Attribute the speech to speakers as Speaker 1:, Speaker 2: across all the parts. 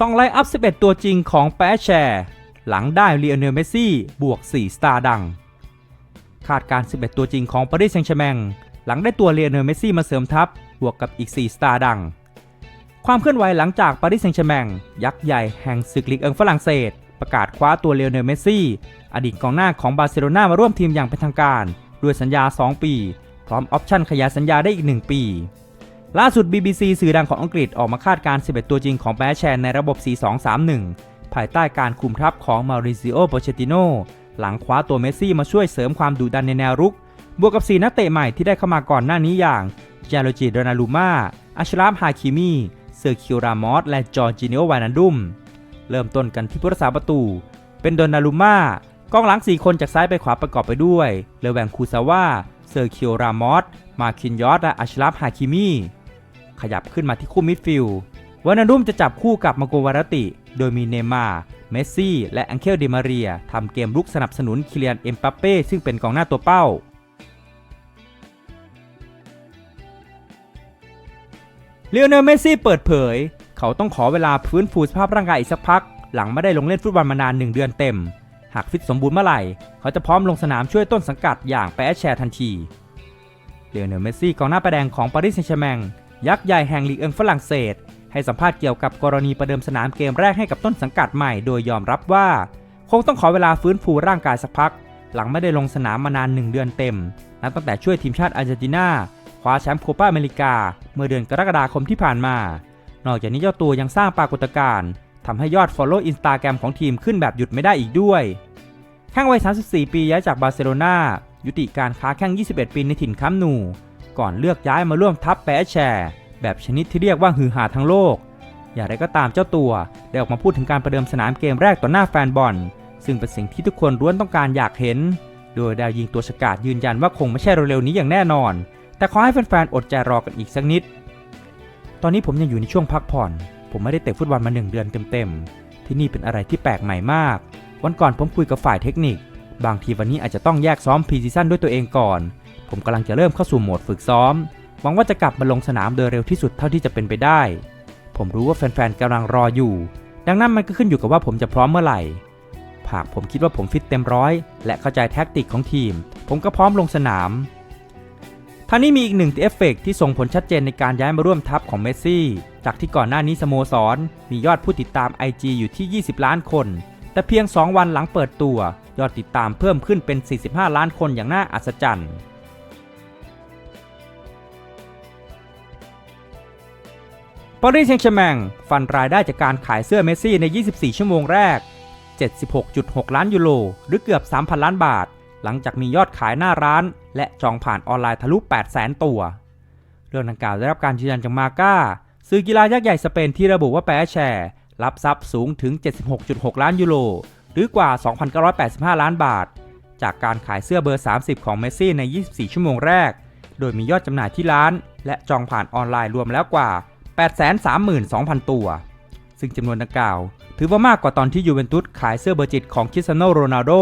Speaker 1: ซองไลน์อัพ 11 ตัวจริงของแปะแชร์ หลังได้เลียเนลเมสซี่บวก 4 สตาร์ดัง คาดการ 11 ตัวจริงของปารีสแซงต์แชร์แมงหลังได้ตัวเลียเนลเมสซี่มาเสริมทัพบวกกับอีก 4 สตาร์ดัง ความเคลื่อนไหวหลังจากปารีสแซงต์แชร์แมงยักษ์ใหญ่แห่งศึกลีกเอิงฝรั่งเศส ประกาศคว้าตัวเลียเนลเมสซี่ อดีตกองหน้าของบาร์เซโลนามาร่วมทีมอย่างเป็นทางการ ด้วยสัญญา 2 ปี พร้อมออปชั่นขยายสัญญาได้อีก 1 ปี ล่าสุด BBC สื่อดังของอังกฤษออกมาคาดการณ์11 ตัวจริงของแบชแชนในระบบ 4-2-3-1 ภายใต้การคุมทัพของมาริซิโอโปเชติโนหลังคว้าตัวเมสซี่มาช่วยเสริมความดุดันในแนวรุก บวกกับ 4 นักเตะใหม่ที่ได้เข้ามาก่อนหน้านี้อย่างจาโลจิโดนาลูมาอัชราฟฮาคิมีเซอร์คิวรามอสและจอร์จิเนโอวานันดุม เริ่มต้นกันที่ผู้รักษาประตู เป็นโดนาลูมากองหลัง 4 คนจากซ้ายไปขวาประกอบไปด้วยเลแวงคูซาว่าเซอร์คิวรามอสมาคินยอสและอัชราฟฮาคิมี ขยับขึ้นมาที่คู่มิดฟิลด์วานาดุมจะจับคู่กับมาโกวารติ โดยมีเนย์มาเมสซี่ และอังเคลเดมาเรียทำเกมรุกสนับสนุนคิเลียนเอ็มปัปเป้ซึ่งเป็นกองหน้าตัวเป้า เลโอเนลเมสซี่เปิดเผย เขาต้องขอเวลาฟื้นฟูสภาพร่างกายอีกสักพัก หลังไม่ได้ลงเล่นฟุตบอลมานาน1เดือนเต็ม หากฟิตสมบูรณ์เมื่อไหร่ เขาจะพร้อมลงสนามช่วยต้นสังกัดอย่างแปะแชร์ทันที เลโอเนลเมสซี่กองหน้าประแดงของปารีสแซงต์แชร์แมง ยักษ์ใหญ่แห่งลีกเอิงฝรั่งเศส ให้สัมภาษณ์เกี่ยวกับกรณีประเดิมสนามเกมแรกให้กับต้นสังกัดใหม่ โดยยอมรับว่า คงต้องขอเวลาฟื้นฟูร่างกายสักพัก หลังไม่ได้ลงสนามมานาน 1 เดือนเต็ม นับตั้งแต่ช่วยทีมชาติอาร์เจนตินาคว้าแชมป์โคปาอเมริกา เมื่อเดือนกรกฎาคมที่ผ่านมา นอกจากนี้เจ้าตัวยังสร้างปรากฏการณ์ทำให้ยอด Follow Instagram ของทีมขึ้นแบบหยุดไม่ได้อีกด้วย แข้งวัย 34 ปีย้ายจากบาร์เซโลนายุติการค้าแข้ง 21 ปีในถิ่นคัมนู ก่อนเลือกย้ายมาร่วมทัพแปะแชร์ แบบชนิดที่เรียกว่าฮือฮาทั้งโลก อย่างไรก็ตามเจ้าตัวได้ออกมาพูดถึงการประเดิมสนามเกมแรกต่อหน้าแฟนบอล ซึ่งเป็นสิ่งที่ทุกคนล้วนต้องการอยากเห็น โดยดาวยิงตัวฉกาดยืนยันว่าคงไม่ใช่เร็วๆนี้อย่างแน่นอน แต่ขอให้แฟนๆอดใจรอกันอีกสักนิด ตอนนี้ผมยังอยู่ในช่วงพักผ่อน ผมไม่ได้เตะฟุตบอลมาหนึ่งเดือนเต็มๆ ที่นี่เป็นอะไรที่แปลกใหม่มาก วันก่อนผมคุยกับฝ่ายเทคนิค บางทีวันนี้อาจจะต้องแยกซ้อมพรีซีซั่นด้วยตัวเองก่อน ผมกำลังจะเริ่มเข้าสู่โหมดฝึกซ้อม หวังว่าจะกลับมาลงสนามโดยเร็วที่สุดเท่าที่จะเป็นไปได้ ผมรู้ว่าแฟนๆกำลังรออยู่ ดังนั้นมันก็ขึ้นอยู่กับว่าผมจะพร้อมเมื่อไหร่หากผมคิดว่าผมฟิตเต็มร้อยและเข้าใจแท็กติกของทีม ผมก็พร้อมลงสนามท่านี้มีอีกหนึ่งเอฟเฟกต์ที่ส่งผลชัดเจนในการย้ายมาร่วมทัพของเมสซี่ จากที่ก่อนหน้านี้สโมสร มียอดผู้ติดตาม IG อยู่ที่ 20 ล้านคน แต่เพียง 2 วันหลังเปิดตัว ยอดติดตามเพิ่มขึ้นเป็น 45 ล้านคนอย่างน่าอัศจรรย์ ปารีสแซงต์แชร์แมงฟันรายได้จากการขายเสื้อเมสซี่ใน 24 ชั่วโมงแรก 76.6 ล้านยูโร หรือเกือบ 3,000 ล้านบาท หลังจากมียอดขายหน้าร้าน และจองผ่านออนไลน์ทะลุ800,000 ตัว เรื่องดังกล่าวได้รับการยืนยันจากมาก้าสื่อกีฬายักษ์ใหญ่สเปนที่ระบุว่าแปะแชร์ รับทรัพย์สูงถึง 76.6 ล้านยูโร หรือกว่า 2,985 ล้านบาท จากการขายเสื้อเบอร์ 30 ของเมสซี่ใน 24 ชั่วโมงแรก โดยมียอดจำหน่ายที่ร้าน และจองผ่านออนไลน์รวมแล้วกว่า 832,000 ตัว ซึ่งจำนวนดังกล่าว ถือว่ามากกว่าตอนที่ยูเวนตุสขายเสื้อเบอร์จิตของคริสเตียโนโรนัลโด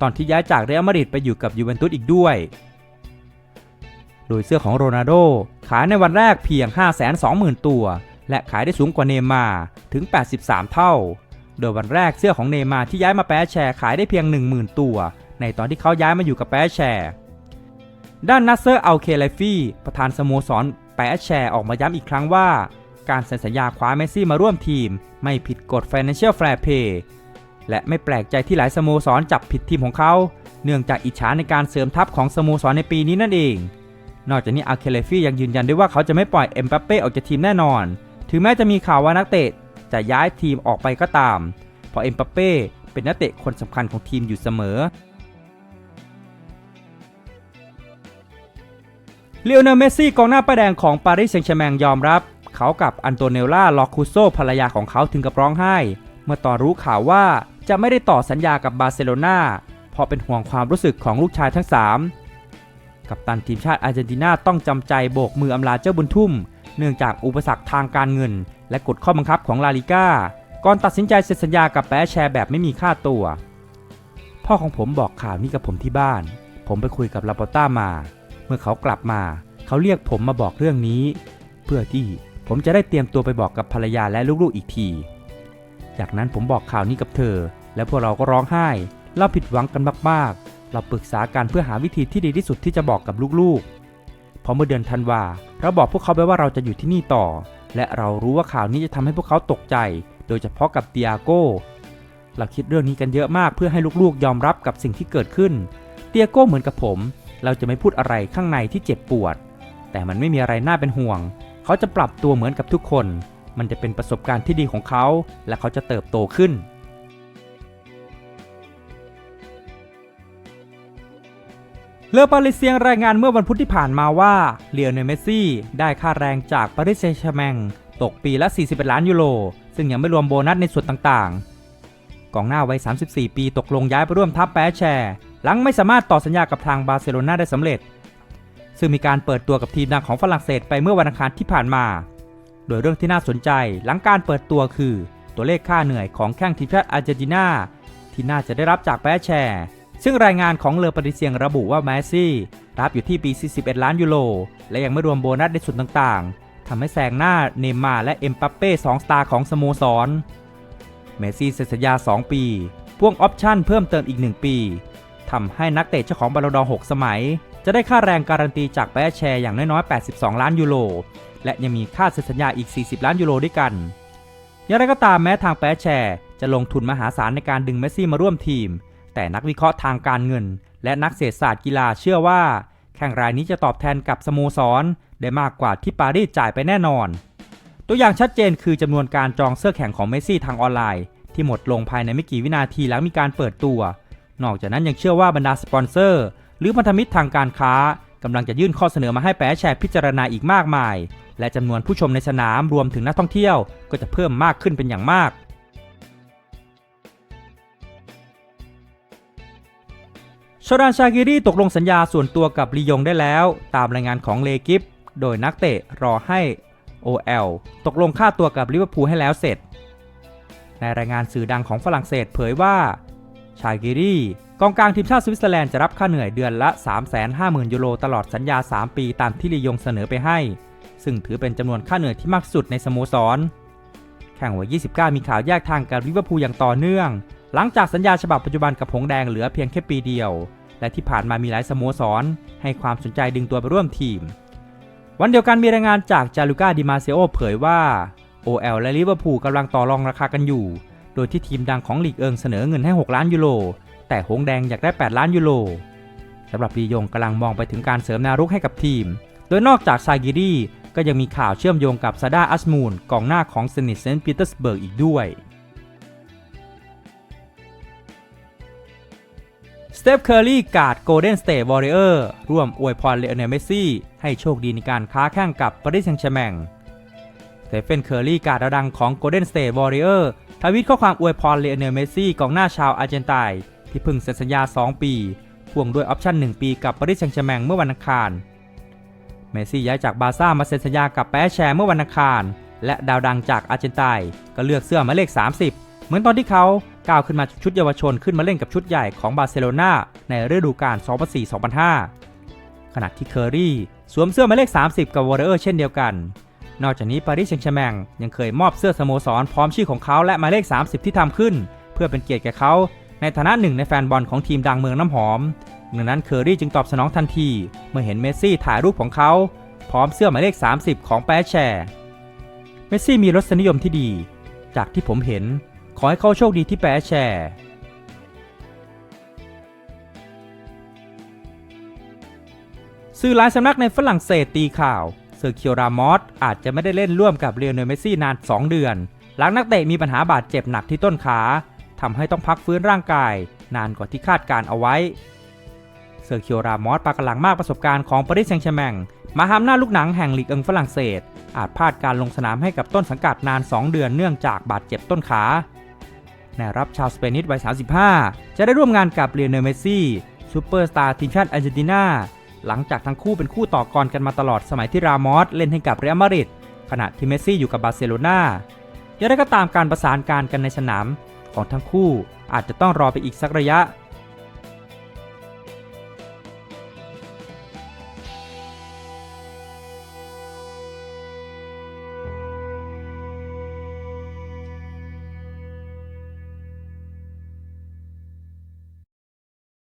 Speaker 1: ตอนที่ย้ายจากเรอัลมาดริดไปอยู่กับยูเวนตุสอีกด้วย โดยเสื้อของโรนัลโดขายในวันแรกเพียง 520,000 ตัว และขายได้สูงกว่าเนมาถึง 83 เท่า โดยวันแรกเสื้อของเนมาที่ย้ายมาแปะแชร์ขายได้เพียง 10,000 ตัว ในตอนที่เขาย้ายมาอยู่กับแปะแชร์ด้านนัสเซอร์อัลเคไลฟี่ประธานสโมสร แปะแชร์ออกมาย้ำอีกครั้งว่า การเซ็นสัญญาคว้าเมสซี่มาร่วมทีม ไม่ผิดกฎ Financial Fair Play และไม่แปลกใจที่หลายสโมสรจับผิดทีมของเขา เนื่องจากอิจฉาในการเสริมทัพของสโมสรในปีนี้นั่นเอง นอกจากนี้อาเคเลฟี่ยังยืนยันด้วยว่าเขาจะไม่ปล่อยเอ็มบัปเป้ออกจากทีมแน่นอน ถึงแม้จะมีข่าวว่านักเตะจะย้ายทีมออกไปก็ตาม เพราะเอ็มบัปเป้เป็นนักเตะคนสำคัญของทีมอยู่เสมอ เลโอเนลเมสซี่กองหน้าป้ายแดงของปารีสแซงต์แชร์แมงยอมรับ เขากับอันโตเนลล่าลอคูโซภรรยาของเขาถึงกับร้องไห้ เมื่อตอนรู้ข่าวว่าจะไม่ได้ต่อสัญญากับบาร์เซโลนาเพราะเป็นห่วงความรู้สึกของลูกชายทั้ง 3 กับตันทีมชาติอาร์เจนตินาต้องจำใจโบกมืออำลาเจ้าบุญทุ่ม เนื่องจากอุปสรรคทางการเงิน และกฎข้อบังคับของลาลิก้าก่อนตัดสินใจเซ็นสัญญากับแปะแชร์แบบไม่มีค่าตัว พ่อของผมบอกข่าวนี้กับผมที่บ้าน ผมไปคุยกับลาปอต้ามา มื่อเขากลับมา เขาเรียกผมมาบอกเรื่องนี้ เพื่อที่ผมจะได้เตรียมตัวไปบอกกับภรรยาและลูกๆอีกที จากนั้นผมบอกข่าวนี้กับเธอ และพวกเราก็ร้องไห้ เราผิดหวังกันมากๆ เราปรึกษากันเพื่อหาวิธีที่ดีที่สุดที่จะบอกกับลูกๆ พอเมื่อเดือนธันวาเราบอกพวกเขาไปว่าเราจะอยู่ที่นี่ต่อ และเรารู้ว่าข่าวนี้จะทำให้พวกเขาตกใจ โดยเฉพาะกับเตียโก้เราคิดเรื่องนี้กันเยอะมากเพื่อให้ลูกๆ ยอมรับกับสิ่งที่เกิดขึ้น เตียโก้เหมือนกับผม เราจะไม่พูดอะไรข้างในที่เจ็บปวด แต่มันไม่มีอะไรน่าเป็นห่วง เขาจะปรับตัวเหมือนกับทุกคน มันจะเป็นประสบการณ์ที่ดีของเขา และเขาจะเติบโตขึ้น เลอปาริเซียงรายงานเมื่อวันพุธที่ผ่านมาว่าเลียนเมสซี่ ได้ค่าแรงจากปาริสแซงต์แชร์แมงตกปีละ 41 ล้านยูโร ซึ่งยังไม่รวมโบนัสในส่วนต่างๆ กองหน้าวัย 34 ปีตกลงย้ายไปร่วมทัพแปรแชร์ หลังไม่สามารถต่อสัญญากับทางบาร์เซโลนาได้สำเร็จ ซึ่งมีการเปิดตัวกับทีมดังของฝรั่งเศสไปเมื่อวันอังคารที่ผ่านมา โดยเรื่องที่น่าสนใจหลังการเปิดตัวคือ ตัวเลขค่าเหนื่อยของแข้งทีมชาติอาร์เจนตินาที่น่าจะได้รับจากแปรแชร์ ซึ่งรายงานของเลอปาริเซียงระบุว่าแมสซี่ รับอยู่ที่ปี 41 ล้านยูโร และยังไม่รวมโบนัสในส่วนต่างๆทำให้แซงหน้าเนย์มาและเอ็มปัปเป้2สตาร์ของสโมสร เมสซี่เซ็นสัญญา 2 ปี พ่วงออปชั่นเพิ่มเติมอีก 1 ปี ทำให้นักเตะเจ้าของบอลลดอร์6สมัย จะได้ค่าแรงการันตีจากแปรแชร์อย่างน้อยๆ 82 ล้านยูโร และยังมีค่าเซ็นสัญญาอีก 40 ล้านยูโรด้วยกัน อย่างไรก็ตามแม้ทางแปรแชร์ จะลงทุนมหาศาลในการดึงเมสซี่มาร่วมทีม แต่นักวิเคราะห์ทางการเงิน และนักเศรษฐศาสตร์กีฬาเชื่อว่าแข่งรายนี้จะตอบแทนกับสโมสรได้มากกว่าที่ปารีสจ่ายไปแน่นอน ตัวอย่างชัดเจนคือจำนวนการจองเสื้อแข่งของเมสซี่ทางออนไลน์ที่หมดลงภายในไม่กี่วินาทีหลังมีการเปิดตัว นอกจากนั้นยังเชื่อว่าบรรดาสปอนเซอร์ หรือพันธมิตรทางการค้ากำลังจะยื่นข้อเสนอมาให้แปรแชร์พิจารณาอีกมากมาย และจำนวนผู้ชมในสนามรวมถึงนักท่องเที่ยว ก็จะเพิ่มมากขึ้นเป็นอย่างมาก ชรานชากิรีตกลงสัญญาส่วนตัวกับลียงได้แล้ว ตามรายงานของเลกิฟโดยนักเตะรอให้ OL ตกลงค่าตัวกับลิเวอร์พูลให้แล้วเสร็จ ในรายงานสื่อดังของฝรั่งเศสเผยว่า ชากิรีกองกลางทีมชาติสวิตเซอร์แลนด์จะรับค่าเหนื่อยเดือนละ 350,000 ยูโรตลอดสัญญา 3 ปีตามที่ลียงเสนอไปให้ ซึ่งถือเป็นจำนวนค่าเหนื่อยที่มากสุดในสโมสร แข่งวัย29 มีข่าวแยกทางกับลิเวอร์พูลอย่างต่อเนื่อง หลังจากสัญญาฉบับปัจจุบันกับหงแดงเหลือเพียงแค่ปีเดียว และที่ผ่านมามีหลายสโมสร ให้ความสนใจดึงตัวไปร่วมทีม วันเดียวกันมีรายงานจากจารุก้าดิมาเซโอเผยว่า OL และลิเวอร์พูลกำลังต่อรองราคากันอยู่ โดยที่ทีมดังของลีกเอิงเสนอเงินให้ 6 ล้านยูโร แต่หงแดงอยากได้ 8 ล้านยูโรสำหรับลียงกำลังมองไปถึงการเสริมแนวรุกให้กับทีม โดยนอกจากซากิรีก็ยังมีข่าวเชื่อมโยงกับซาดาอัสมูนกองหน้าของเซนิตเซนต์ปีเตอร์สเบิร์กอีกด้วยสเตฟเคอร์รี่กาดโกลเด้นสเตทวอริเออร์ร่วมอวยพรเลโอเนลเมสซี่ให้โชคดีในการค้าแข่งกับปารีสแซงต์แชร์แมง เตเฟนเคอร์รี่กาดดาวดังของโกลเด้นสเตทวอริเออร์ทวิตข้อความอวยพรเลโอเนลเมซี่กองหน้าชาวอาร์เจนตินที่เพิ่งเซ็นสัญญา 2 ปีพ่วงด้วยออปชั่น 1 ปีกับปารีสแซงต์แชร์แมงเมื่อวันอังคาร เมซี่ย้ายจากบาร์ซ่ามาเซ็นสัญญากับแปรแชร์เมื่อวันอังคาร และดาวดังจากอาร์เจนตินก็เลือกเสื้อหมายเลข 30 เหมือนตอนที่เขาก้าวขึ้นมาจากชุดเยาวชนขึ้นมาเล่นกับชุดใหญ่ของบาร์เซโลนาในฤดูกาล 2004-2005 ขณะที่เคอรี่สวมเสื้อหมายเลข 30 กับวอร์เรอร์เช่นเดียวกัน นอกจากนี้ปารีสแซงต์แชร์แมงยังเคยมอบเสื้อสโมสรพร้อมชื่อของเขาและหมายเลข 30 ที่ทำขึ้น เพื่อเป็นเกียรติแก่เขา ในฐานะหนึ่งในแฟนบอลของทีมดังเมืองน้ำหอมดังนั้นเคอรี่จึงตอบสนองทันที เมื่อเห็นเมสซี่ถ่ายรูปของเขา พร้อมเสื้อหมายเลข 30 ของแปรแชร์เมสซี่มีรสนิยมที่ดี จากที่ผมเห็น ขอให้เขาโชคดีที่แปรแชร์สื่อหลายสำนักในฝรั่งเศสตีข่าว เซอร์เคียวรามอสอาจจะไม่ได้เล่นร่วมกับเรียลเนลเมสซี่นาน 2 เดือน หลังนักเตะมีปัญหาบาดเจ็บหนักที่ต้นขาทำให้ต้องพักฟื้นร่างกาย นานกว่าที่คาดการเอาไว้ เซอร์เคียวรามอสปากหลังมากประสบการณ์ของปารีสแซงต์แชร์แมงมาหามหน้าลูกหนังแห่งลีกเอิงฝรั่งเศส อาจพลาดการลงสนามให้กับต้นสังกัดนาน 2 เดือนเนื่องจากบาดเจ็บต้นขาในรับชาวสเปนิสวัย 35 จะได้ร่วมงานกับเรียลเนเมสซี่ซูเปอร์สตาร์ทีมชาติอาร์เจนตินา หลังจากทั้งคู่เป็นคู่ต่อกรกันมาตลอดสมัยที่รามอสเล่นให้กับเรอัลมาดริดขณะที่เมสซี่อยู่กับบาร์เซโลนาอย่างไรก็ตามการประสานการกันในสนามของทั้งคู่อาจจะต้องรอไปอีกสักระยะ